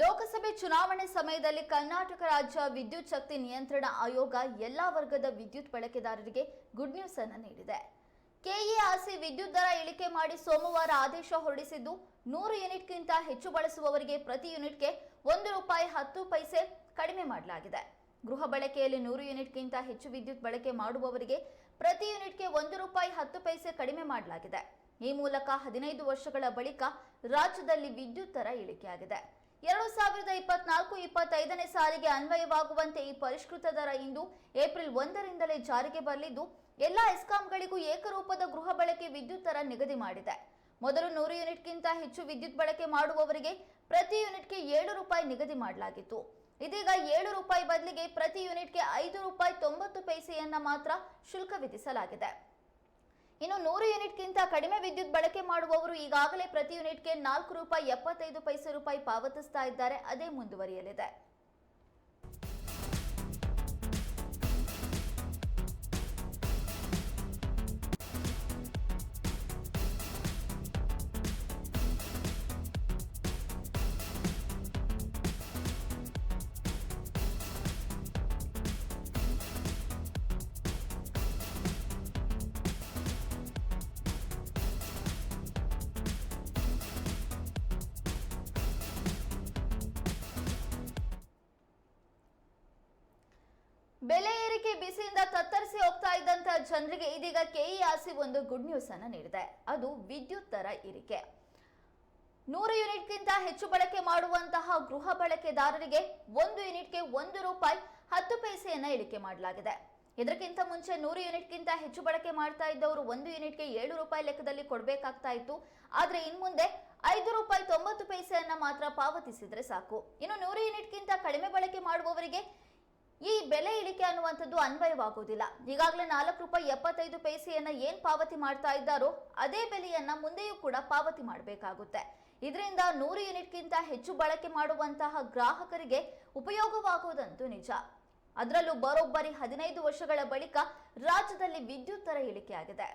ಲೋಕಸಭೆ ಚುನಾವಣೆ ಸಮಯದಲ್ಲಿ ಕರ್ನಾಟಕ ರಾಜ್ಯ ವಿದ್ಯುತ್ ಶಕ್ತಿ ನಿಯಂತ್ರಣ ಆಯೋಗ ಎಲ್ಲಾ ವರ್ಗದ ವಿದ್ಯುತ್ ಬಳಕೆದಾರರಿಗೆ ಗುಡ್ ನ್ಯೂಸ್ ಅನ್ನು ನೀಡಿದೆ. ಕೆಇಆರ್ಸಿ ವಿದ್ಯುತ್ ದರ ಇಳಿಕೆ ಮಾಡಿ ಸೋಮವಾರ ಆದೇಶ ಹೊರಡಿಸಿದ್ದು, ನೂರು ಯೂನಿಟ್ಗಿಂತ ಹೆಚ್ಚು ಬಳಸುವವರಿಗೆ ಪ್ರತಿ ಯೂನಿಟ್ಗೆ ಒಂದು ರೂಪಾಯಿ ಹತ್ತು ಪೈಸೆ ಕಡಿಮೆ ಮಾಡಲಾಗಿದೆ. ಗೃಹ ಬಳಕೆಯಲ್ಲಿ ನೂರು ಯೂನಿಟ್ಗಿಂತ ಹೆಚ್ಚು ವಿದ್ಯುತ್ ಬಳಕೆ ಮಾಡುವವರಿಗೆ ಪ್ರತಿ ಯೂನಿಟ್ಗೆ ಒಂದು ರೂಪಾಯಿ ಹತ್ತು ಪೈಸೆ ಕಡಿಮೆ ಮಾಡಲಾಗಿದೆ. ಈ ಮೂಲಕ ಹದಿನೈದು ವರ್ಷಗಳ ಬಳಿಕ ರಾಜ್ಯದಲ್ಲಿ ವಿದ್ಯುತ್ ದರ ಇಳಿಕೆಯಾಗಿದೆ. ಎರಡು ಸಾವಿರದ ಇಪ್ಪತ್ನಾಲ್ಕು ಇಪ್ಪತ್ತೈದನೇ ಸಾಲಿಗೆ ಅನ್ವಯವಾಗುವಂತೆ ಈ ಪರಿಷ್ಕೃತ ದರ ಇಂದು ಏಪ್ರಿಲ್ ಒಂದರಿಂದಲೇ ಜಾರಿಗೆ ಬರಲಿದ್ದು, ಎಲ್ಲ ಎಸ್ಕಾಂಗಳಿಗೂ ಏಕರೂಪದ ಗೃಹ ಬಳಕೆ ವಿದ್ಯುತ್ ದರ ನಿಗದಿ ಮಾಡಿದೆ. ಮೊದಲು ನೂರು ಯೂನಿಟ್ಗಿಂತ ಹೆಚ್ಚು ವಿದ್ಯುತ್ ಬಳಕೆ ಮಾಡುವವರಿಗೆ ಪ್ರತಿ ಯೂನಿಟ್ಗೆ ಏಳು ರೂಪಾಯಿ ನಿಗದಿ ಮಾಡಲಾಗಿತ್ತು. ಇದೀಗ ಏಳು ರೂಪಾಯಿ ಬದಲಿಗೆ ಪ್ರತಿ ಯೂನಿಟ್ಗೆ ಐದು ರೂಪಾಯಿ ತೊಂಬತ್ತು ಪೈಸೆಯನ್ನ ಮಾತ್ರ ಶುಲ್ಕ ವಿಧಿಸಲಾಗಿದೆ. ಇನ್ನು ನೂರು ಯೂನಿಟ್ಗಿಂತ ಕಡಿಮೆ ವಿದ್ಯುತ್ ಬಳಕೆ ಮಾಡುವವರು ಈಗಾಗಲೇ ಪ್ರತಿ ಯೂನಿಟ್ಗೆ ನಾಲ್ಕು ರೂಪಾಯಿ ಎಪ್ಪತ್ತೈದು ಪೈಸೆ ರೂಪಾಯಿ ಪಾವತಿಸ್ತಾ ಇದ್ದಾರೆ. ಅದೇ ಮುಂದುವರಿಯಲಿದೆ. ಬೆಲೆ ಏರಿಕೆ ಬಿಸಿಯಿಂದ ತತ್ತರಿಸಿ ಹೋಗ್ತಾ ಇದ್ದಂತ ಜನರಿಗೆ ಇದೀಗ ಕೆಇಆರ್ಸಿ ಒಂದು ಗುಡ್ ನ್ಯೂಸ್ ಅನ್ನ ನೀಡಿದೆ. ಅದು ವಿದ್ಯುತ್ ದರ ಏರಿಕೆ. ನೂರು ಯೂನಿಟ್ಗಿಂತ ಹೆಚ್ಚು ಬಳಕೆ ಮಾಡುವಂತಹ ಗೃಹ ಬಳಕೆದಾರರಿಗೆ ಒಂದು ಯೂನಿಟ್ಗೆ ಒಂದು ರೂಪಾಯಿ ಹತ್ತು ಪೈಸೆಯನ್ನ ಇಳಿಕೆ ಮಾಡಲಾಗಿದೆ. ಇದಕ್ಕಿಂತ ಮುಂಚೆ ನೂರು ಯೂನಿಟ್ಗಿಂತ ಹೆಚ್ಚು ಬಳಕೆ ಮಾಡ್ತಾ ಇದ್ದವರು ಒಂದು ಯೂನಿಟ್ಗೆ ಏಳು ರೂಪಾಯಿ ಲೆಕ್ಕದಲ್ಲಿ ಕೊಡಬೇಕಾಗ್ತಾ ಇತ್ತು. ಆದ್ರೆ ಇನ್ಮುಂದೆ ಐದು ರೂಪಾಯಿ ತೊಂಬತ್ತು ಪೈಸೆಯನ್ನ ಮಾತ್ರ ಪಾವತಿಸಿದ್ರೆ ಸಾಕು. ಇನ್ನು ನೂರು ಯೂನಿಟ್ಗಿಂತ ಕಡಿಮೆ ಬಳಕೆ ಮಾಡುವವರಿಗೆ ಈ ಬೆಲೆ ಇಳಿಕೆ ಅನ್ನುವಂಥದ್ದು ಅನ್ವಯವಾಗುವುದಿಲ್ಲ. ಈಗಾಗಲೇ ನಾಲ್ಕು ರೂಪಾಯಿ ಎಪ್ಪತ್ತೈದು ಪೈಸೆಯನ್ನ ಏನ್ ಪಾವತಿ ಮಾಡ್ತಾ ಇದ್ದಾರೋ ಅದೇ ಬೆಲೆಯನ್ನ ಮುಂದೆಯೂ ಕೂಡ ಪಾವತಿ ಮಾಡಬೇಕಾಗುತ್ತೆ. ಇದರಿಂದ ನೂರು ಯೂನಿಟ್ಗಿಂತ ಹೆಚ್ಚು ಬಳಕೆ ಮಾಡುವಂತಹ ಗ್ರಾಹಕರಿಗೆ ಉಪಯೋಗವಾಗುವುದಂತೂ ನಿಜ. ಅದರಲ್ಲೂ ಬರೋಬ್ಬರಿ ಹದಿನೈದು ವರ್ಷಗಳ ಬಳಿಕ ರಾಜ್ಯದಲ್ಲಿ ವಿದ್ಯುತ್ ದರ ಇಳಿಕೆಯಾಗಿದೆ.